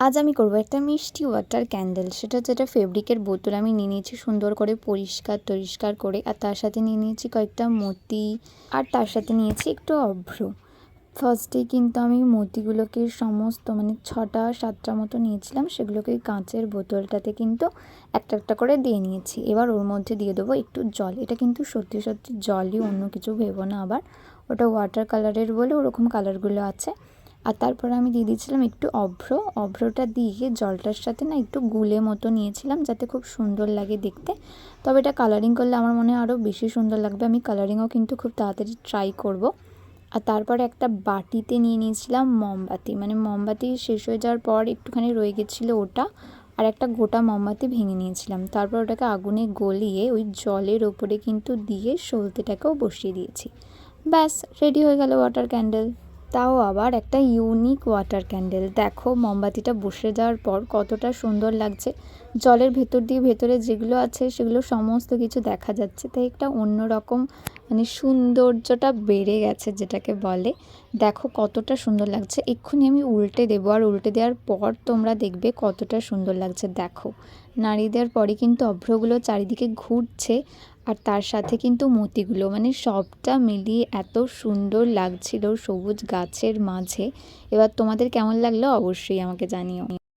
আজ আমি করব একটা মিষ্টি ওয়াটার ক্যান্ডেল। সেটা হচ্ছে একটা ফেব্রিকের বোতল। আমি নিয়ে নিয়েছি সুন্দর করে পরিষ্কার, টরিষ্কার করে, আর তার সাথে নিয়ে নিয়েছি কয়েকটা মতি, আর তার সাথে নিয়েছি একটু অভ্র। ফার্স্টে কিন্তু আমি মতিগুলোকে সমস্ত মানে ছটা, সাতটা মতো নিয়েছিলাম, সেগুলোকে কাঁচের বোতলটাতে কিন্তু একটা একটা করে দিয়ে নিয়েছি। এবার ওর মধ্যে দিয়ে দেবো একটু জল। এটা কিন্তু সত্যি সত্যি জলই, অন্য কিছু ভেবো না আবার। ওটা ওয়াটার কালারের বলে ওরকম কালারগুলো আছে। আর তারপরে আমি দিয়ে দিয়েছিলাম একটু অভ্র। অভ্রটা দিয়ে জলটার সাথে না একটু গুলে মতো নিয়েছিলাম যাতে খুব সুন্দর লাগে দেখতে। তবে এটা কালারিং করলে আমার মনে হয় আরও বেশি সুন্দর লাগবে। আমি কালারিংও কিন্তু খুব তাড়াতাড়ি ট্রাই করব। আর তারপরে একটা বাটিতে নিয়ে নিয়েছিলাম মোমবাতি। মানে মোমবাতি শেষ হয়ে যাওয়ার পর একটুখানি রয়ে গেছিল ওটা। আর একটা গোটা মোমবাতি ভেঙে নিয়েছিলাম। তারপর ওটাকে আগুনে গলিয়ে ওই জলের ওপরে কিন্তু দিয়ে সলতেটাকেও বসিয়ে দিয়েছি। ব্যাস রেডি হয়ে গেল ওয়াটার ক্যান্ডেল তাও আবার একটা ইউনিক ওয়াটার ক্যান্ডেল দেখো, মোমবাতিটা বসে যাওয়ার পর কতটা সুন্দর লাগছে। জলের ভেতর দিয়ে ভেতরে যেগুলো আছে সেগুলো সমস্ত কিছু দেখা যাচ্ছে। তাই একটা অন্যরকম মানে সৌন্দর্যটা বেড়ে গেছে যেটাকে বলে। দেখো কতটা সুন্দর লাগছে। এক্ষুনি আমি উল্টে দেবো আর উল্টে দেওয়ার পর তোমরা দেখবে কতটা সুন্দর লাগছে। দেখো নাড়িয়ে দেওয়ার পরে কিন্তু অভ্রগুলো চারিদিকে ঘুরছে। আর তার সাথে কিন্তু মতিগুলো মানে সবটা মিলিয়ে এত সুন্দর লাগছিল সবুজ গাছের মাঝে। এবার তোমাদের কেমন লাগল অবশ্যই আমাকে জানিও।